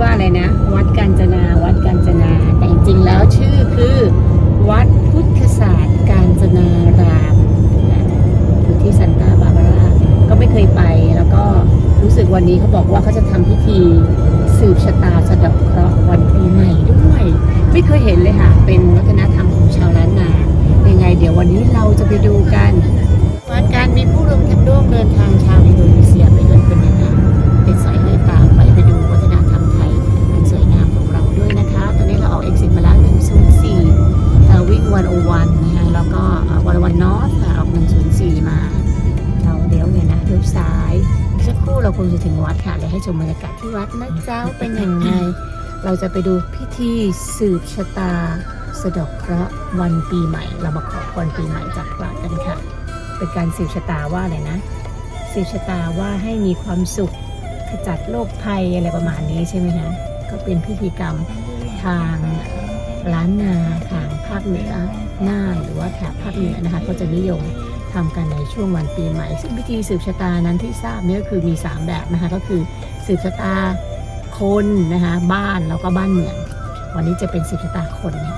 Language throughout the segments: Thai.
ว่าอะไรนะ วัดกาญจนา วัดกาญจนา แต่จริงๆแล้วชื่อคือ วัดพุทธศาสตร์กาญจนารามอยู่ที่ซันตาบาบาร่าก็ไม่เคยไป แล้วก็รู้สึกวันนี้เขาบอกว่าเขาจะทำพิธีสืบชะตาสะดับเคราะ งจะถึงวัดค่ะเลยให้ชมบรรยากาศที่วัดนะเจ้าเป็นยังไง เราจะไปดูพิธีสืบชะตา สะเดอกเคราะห์วันปีใหม่ เรามาขอพรปีใหม่จากพระกันค่ะ เป็นการสืบชะตาว่าอะไรนะสืบชะตาว่าให้มีความสุขขจัดโรคภัยอะไรประมาณนี้ใช่ไหมคะก็เป็นพิธีกรรมทางล้านนาทางภาคเหนือน่านหรือว่าแถบภาคเหนือนะคะ ก็จะนิยม ทำกันในช่วงวันปีใหม่ ซึ่งพิธีสืบชะตานั้นที่ทราบเนี่ยก็คือมี 3 แบบนะคะ ก็คือสืบชะตาคนนะคะบ้านแล้วก็บ้านเมือง วันนี้จะเป็นสืบชะตาคนนะ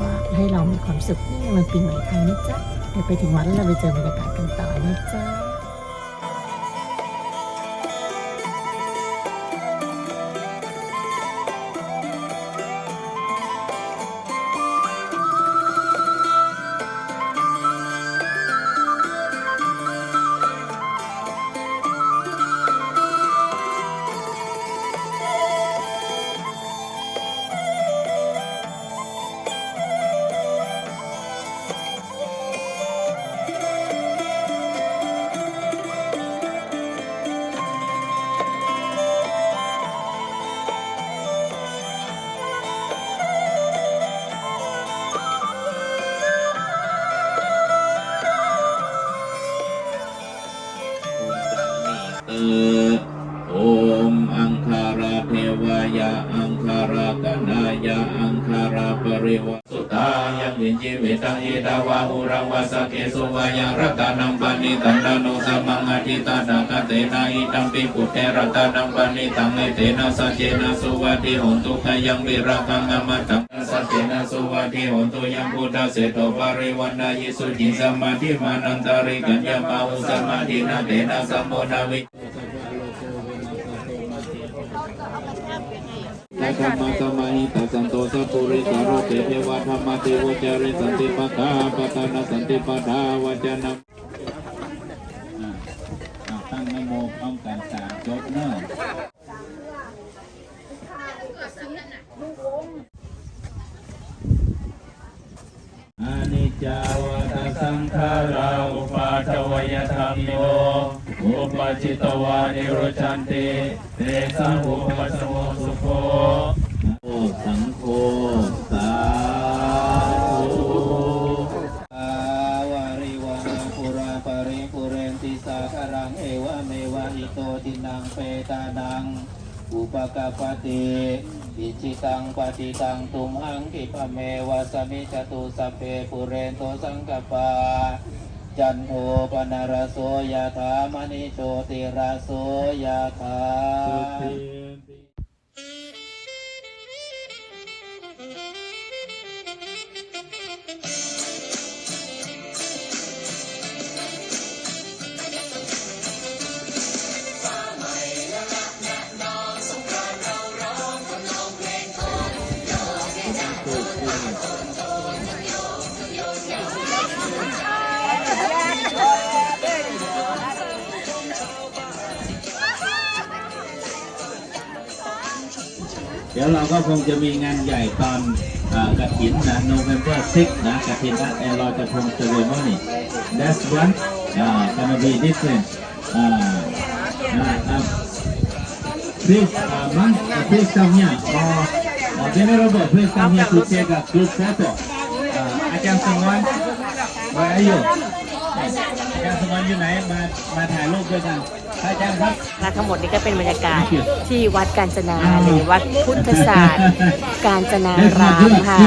ว่าให้เรามีความสุขนี่มันปีใหม่ไทยนะจ๊ะเดี๋ยวไปถึงวัดแล้วเราไปเจอบรรยากาศกันต่อนะจ๊ะ โอมอังคาราเทวายาอังคารากนายาอังคาราปริวสุตายังวินจิวิตังเอตาวาหุรังวาสเกสุวายังรัตนังปณิตันดานุสมังอธิตานังกเตนะอิตังปิปุเตรัตนังปณิตังเอเตนะสัจเจนะสุวัติหนตุขยังวิรักังอมตังสัจเจนะสุวัติหนตุยังพุทธเสโตปริวันนายิสุจิสมาธิมานันตริกัญญามาอุสมาธินาเตนะสัมโมนาวิ นะธรรมะสมาหิตัสสันโตสัพพุริสารุเตเทวะธรรมะเทวจาริสันติปะกาปตานาสันติปะทาวจนะอ่าอ่าตั้งนโมพร้อมกันสามจบเนอะอานิจจาวัตสังขาราอุปาทวยธรรมโยอุปจิตวานิโรชันติเตสะอุปสมโมสุ ติสาคารังเอวะเมวะอิโตตินังเปตานัง อุปกปปติอิจิตังปฏิตังตุมหังกิปะเมวะสมิจตุสพเพปุเรนโตสังกปา จันโทปนารโสยถามณิโชติราโสยถา ดี๋ยวเราก็คงจะมีงานใหญ่ตอนอ่ากระถินนะ November 6 นะกระถินนะแอร์ลอยกระทงเซเลมอนี่ That's one uh, gonna be different uh, uh, uh, please uh, man uh, please come here or uh, venerable please come here to take a group photo uh, อาจารย์สงวน where are you อาจารย์สงวนอยู่ไหนมามาถ่ายรูปด้วยกันอาจารย์ครับ และทั้งหมดนี้ก็เป็นบรรยากาศที่วัดกาญจนาหรือวัดพุทธศาสตร์กาญจนารามค่ะ